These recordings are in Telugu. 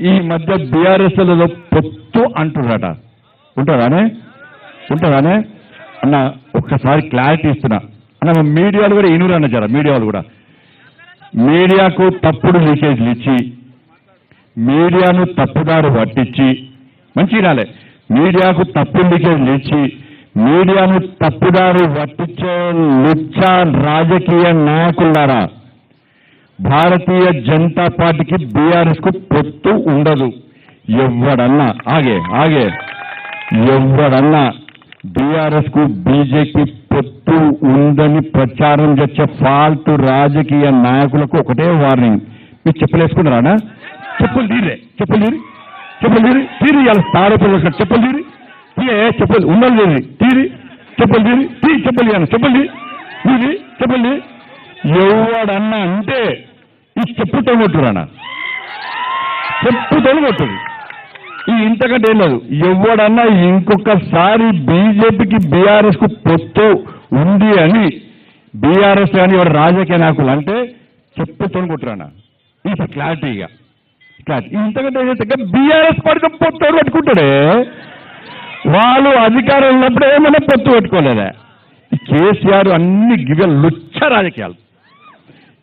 ఈ మధ్య బీఆర్ఎస్లలో పొత్తు అంటున్నారట. ఉంటారానే? ఉంటారానే? అన్న ఒక్కసారి క్లారిటీ ఇస్తున్నా. అన్న మీడియాలు కూడా ఇనురు అన్న జర మీడియాలు కూడా. మీడియాకు తప్పుడు లీకేజ్లు ఇచ్చి మీడియాను తప్పుదారు పట్టించి మంచి రాలే. మీడియాకు తప్పు లీకేజ్లు ఇచ్చి మీడియాను తప్పుదారు పట్టించే లుచ్చ రాజకీయ నాయకులారా? భారతీయ జనతా పార్టీకి బీఆర్ఎస్కు పొత్తు ఉండదు. ఎవడన్నా ఆగే ఆగే. ఎవడన్నా బీఆర్ఎస్కు బీజేపీ పొత్తు ఉందని ప్రచారం చేసే ఫాల్ట్ రాజకీయ నాయకులకు ఒకటే వార్నింగ్. మీరు చెప్పులేసుకున్నారా చెప్పులు తీరే చెప్పులు తీరి చెప్పులు తీరి తీరి ఇవాళ తాడపల్లి చెప్పులు తీరి తీరే చెప్పులు ఉన్నది తీరి తీరి చెప్పులు తీరి తీ చెప్పులు ఇవ్వాలి చెప్పులు తీరి తీరి ఎవడన్నా చెప్పుతో చెప్పు చెప్పుతో కొట్టుడు ఈ ఇంతకంటే ఏం లేదు. ఎవడన్నా ఇంకొకసారి బీజేపీకి బీఆర్ఎస్కు పొత్తు ఉంది అని బీఆర్ఎస్ కానీ ఎవరు రాజకీయ నాయకులు అంటే చెప్పు కొట్టురానా ఇది క్లారిటీగా క్లారిటీ ఇంతకంటే ఏం బీఆర్ఎస్ పార్టీతో పొత్తు పెట్టుకుంటాడే వాళ్ళు అధికారం ఉన్నప్పుడు ఏమైనా పొత్తు పెట్టుకోలేదా కేసీఆర్ అన్ని గివె లుచ్చ రాజకీయాలు.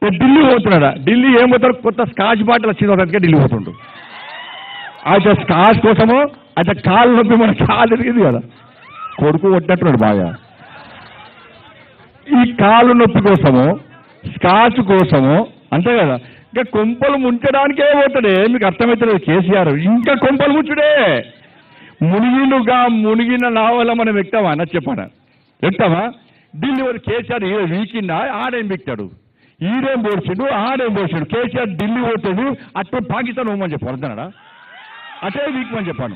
ఢిల్లీ పోతున్నాడా? ఢిల్లీ ఏం పోతాడు? కొత్త స్కాచ్ బాటిల్ వచ్చింది ఒకటిగా ఢిల్లీ పోతుండు. అయితే స్కాచ్ కోసము అయితే కాలు నొప్పి మన కాలు తిరిగింది కదా. కొడుకు కొట్టినట్టున్నాడు బాగా. ఈ కాలు నొప్పి కోసము స్కాచ్ కోసము అంతే కదా. ఇంకా కొంపలు ముంచడానికే పోతాడే. మీకు అర్థమవుతలేదు కేసీఆర్. ఇంకా కొంపలు ముంచుడే. మునిగినుగా మునిగిన నావల మనం ఎక్కుతామా అన్న చెప్పాను? ఎక్కుతామా ఢిల్లీ వరకు కేసీఆర్ ఏ వీకిండా? ఆడేం బిక్తాడు? ఈడేం పోడ్చిండు ఆడేం పోడ్చిండు కేసీఆర్ ఢిల్లీ పోతుంది అట్టే పాకిస్తాన్ పోమని చెప్పు అర్థనాడా అటే వీక్మని చెప్పాను.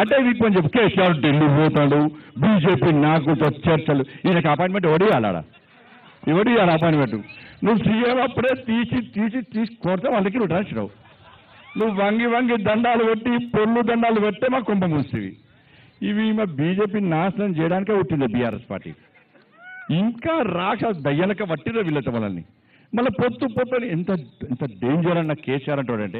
అటే వీక్మని చెప్పు కేసీఆర్ ఢిల్లీ పోతాడు బీజేపీ నాకు చర్చలు. ఈయనకి అపాయింట్మెంట్ ఎవడు ఇవ్వాలాడా ఎవడు ఇవ్వాలి అపాయింట్మెంట్ నువ్వు సీఎం అప్పుడే తీసి తీసి తీసి కొడితే వాళ్ళకి నువ్వు రాసినావు నువ్వు వంగి వంగి దండాలు పెట్టి పొల్లు దండాలు పెట్టే మా కుంభ మూస్తేవి ఇవి మా బీజేపీ నాశనం చేయడానికే పుట్టింది బీఆర్ఎస్ పార్టీ. ఇంకా రాక దయ్యనక పట్టిన వీళ్ళతో మనల్ని మళ్ళీ పొత్తు పొత్తు ఎంత ఎంత డేంజర్ అన్న కేసీఆర్ అంటాడంటే